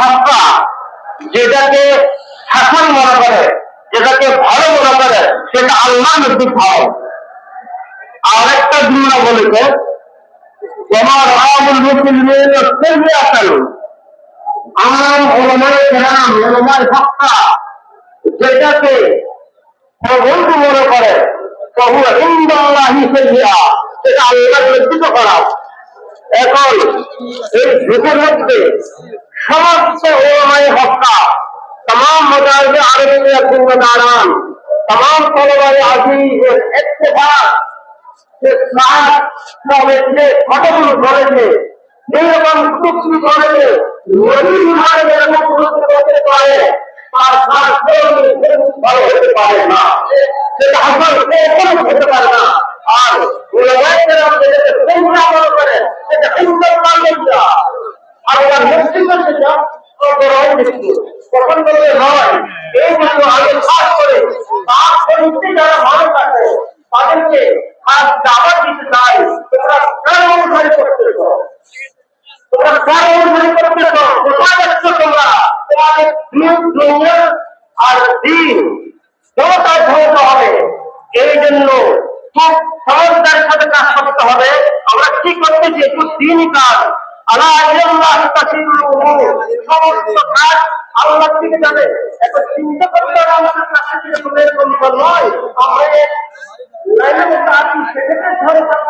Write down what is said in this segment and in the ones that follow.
হাক্কা, যেটাকে হাসান মনে করে, যেটাকে ভালো মনে করে, সেটা আল্লাহ নসিব ভালো আর একটা জুমলা বলেছে তোমার আবুল মুসলিমের সেলবে আসালু। আম ওলামাই কেরাম, ওলামাই হাক্কা, যেটাকে বন্ধু মনে করে তবু ইন্দাল্লাহি সেটা আল্লাহ নির্দিষ্ট করা। এখন এই ঝুঁকির মধ্যে সমস্ত ওলামাই হত্যা তাম মজাহে আরবিয়া জিম্মদারান তাম তলবারে আজি যে করতে আর হতে পারে না। না। আর মৃত্যু কখন নয় এই জন্য আগে খাস করে তার শরীরতে যারা মানুষ আছে তাদেরকে খাস দাবার দিতে চাই তোমরা কার অনুসারী করতে তোমরা কার অনুসারী করতে কোথায় যাচ্ছ তোমরা তোমাদের দিন দুনিয়া আর দিন কোনটাই ধ্বংস হবে এই জন্য খুব সহজতার সাথে কাজ করতে হবে আমরা কি করতেছি একটু দিনই কাজ আল্লাহ আল্লাহ তাসিরুল উমুর সমস্ত কাজ আল্লাহ থেকে জানে। এত চিন্তা করতে হবে আমাদের এরকম নয়। আমরা থাকব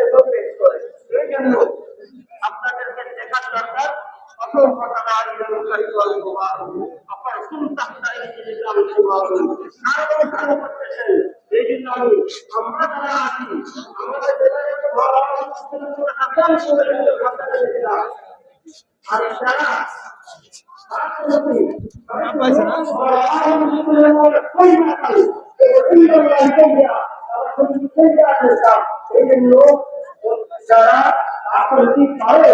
আপনাদেরকে দেখার দরকার অসংখ্য টাকা আপনার কোন টাকা আমি আর কোনো কাজ করতেছেন এই জন্য আমি যারা আপত্তি পারে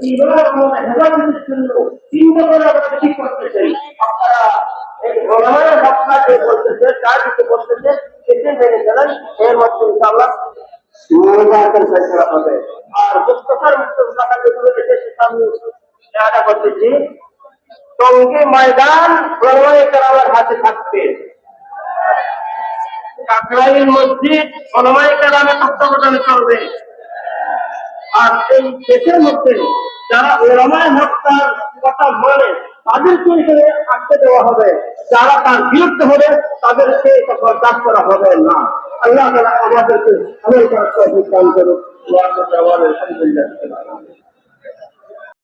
কীভাবে আমরা হেফাজতের জন্য চিন্তা করে আমরা ঠিক করতেছে আপনারা এই ভগবানের হত্যা যে বলতেছে তার কিছু বলতেছে সেটি ময়দান হাতে থাকবে কাকরাইল মসজিদ প্রণয় কালামে তত্ত্বাবধানে চলবে। আর এই দেশের মধ্যে যারা ওলামায় হত্যার কথা মানে তাদেরকে এখানে আটকে দেওয়া হবে। যারা তার বিরুদ্ধে হবে, তাদেরকে এটা বরদাস্ত করা হবে না। আল্লাহ আমাদেরকে আমল করার দান করুন আলহামদুলিল্লাহ।